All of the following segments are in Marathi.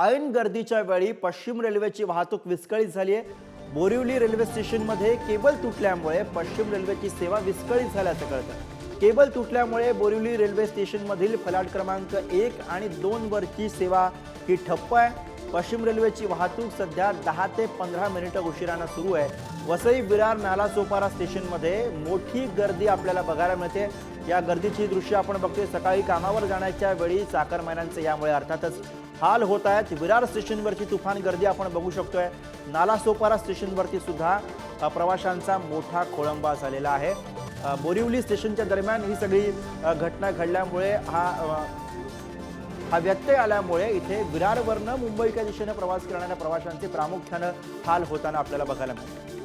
ऐन गर्दीच्या वेळी पश्चिम रेल्वेची वाहतूक विस्कळीत झाली आहे. बोरिवली रेल्वे स्टेशनमध्ये केबल तुटल्यामुळे पश्चिम रेल्वेची सेवा विस्कळीत झाल्याचं कळतं. केबल तुटल्यामुळे बोरिवली रेल्वे स्टेशनमधील फलाट क्रमांक एक आणि दोन वरची सेवा ही ठप्प आहे. पश्चिम रेल्वेची वाहतूक सध्या दहा ते पंधरा मिनिटं उशिरानं सुरू आहे. वसई विरार नालासोपारा स्टेशनमध्ये मोठी गर्दी आपल्याला बघायला मिळते. या गर्दीची दृश्य आपण बघतोय. सकाळी कामावर जाण्याच्या वेळी चाकरमान्यांचं यामुळे अर्थातच हाल होत आहेत. विरार स्टेशनवरची तुफान गर्दी आपण बघू शकतोय. नालासोपारा स्टेशनवरती सुद्धा प्रवाशांचा मोठा खोळंबा झालेला आहे. बोरिवली स्टेशनच्या दरम्यान ही सगळी घटना घडल्यामुळे हा हा व्यत्यय आल्यामुळे इथे विरारवरनं मुंबईच्या दिशेने प्रवास करणाऱ्या प्रवाशांचे प्रामुख्यानं हाल होताना आपल्याला बघायला मिळते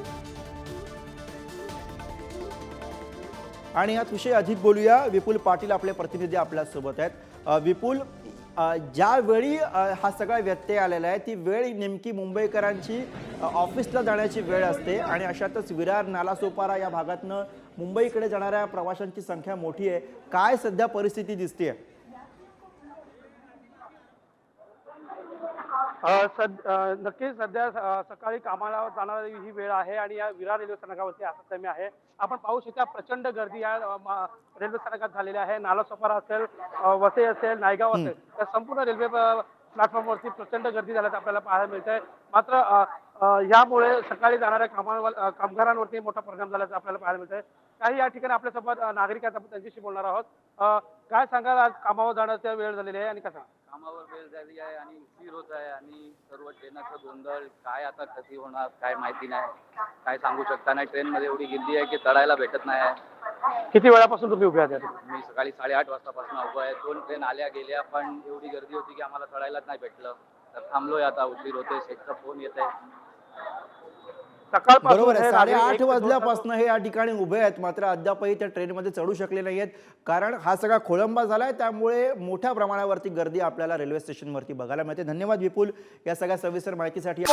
आणि यात विषयी अधिक बोलूया. विपुल पाटील आपले प्रतिनिधी आपल्यासोबत आहेत. विपुल ज्यावेळी हा सगळा व्यत्यय आलेला आहे ती वेळ नेमकी मुंबईकरांची ऑफिसला जाण्याची वेळ असते आणि अशातच विरार नालासोपारा या भागातनं मुंबईकडे जाणाऱ्या प्रवाशांची संख्या मोठी आहे. काय सध्या परिस्थिती दिसते आहे सद नक्कीच सध्या सकाळी कामाला जाणारी ही वेळ आहे आणि या विरार रेल्वे स्थानकावरती मी आहे. आपण पाहू शकता प्रचंड गर्दी या रेल्वे स्थानकात झालेली आहे. नालासोपारा असेल वसई असेल नायगाव असेल त्या संपूर्ण रेल्वे प्लॅटफॉर्मवरती प्रचंड गर्दी झाल्याचं आपल्याला पाहायला मिळत आहे मात्र यामुळे सकाळी जाणाऱ्या कामावर कामगारांवरती मोठा परिणाम झाल्याचं आपल्याला पाहायला मिळत आहे काही या ठिकाणी आपल्यासोबत अ, नागरिक आहेत आपण त्यांच्याशी बोलणार आहोत. काय सांगाल आज? कामावर जाण्याच्या वेळ झालेली आहे आणि कसं? कामावर वेळ झाली आहे आणि उशीर होत आहे आणि सर्व ट्रेनाचं गोंधळ काय आता कधी होणार काय माहिती नाही. काय सांगू शकता नाही. ट्रेन मध्ये एवढी गिल्ली आहे की चढायला भेटत नाही किती वेळापासून तुम्ही उभे आहात? मी सकाळी साडेआठ वाजतापासून उभं आहे. दोन ट्रेन आल्या गेल्या पण एवढी गर्दी होती की आम्हाला चढायलाच नाही भेटलं. तर थांबलोय आता उशीर होते शेटचा फोन येत आहे बरोबर आहे. साडेआठ वाजल्यापासून हे या ठिकाणी उभे आहेत. मात्र अद्यापही त्या ट्रेनमध्ये चढू शकले नाही आहेत कारण हा सगळा खोळंबा झालाय. त्यामुळे मोठ्या प्रमाणावरती गर्दी आपल्याला रेल्वे स्टेशनवरती बघायला मिळते. धन्यवाद विपुल या सगळ्या सविस्तर माहितीसाठी.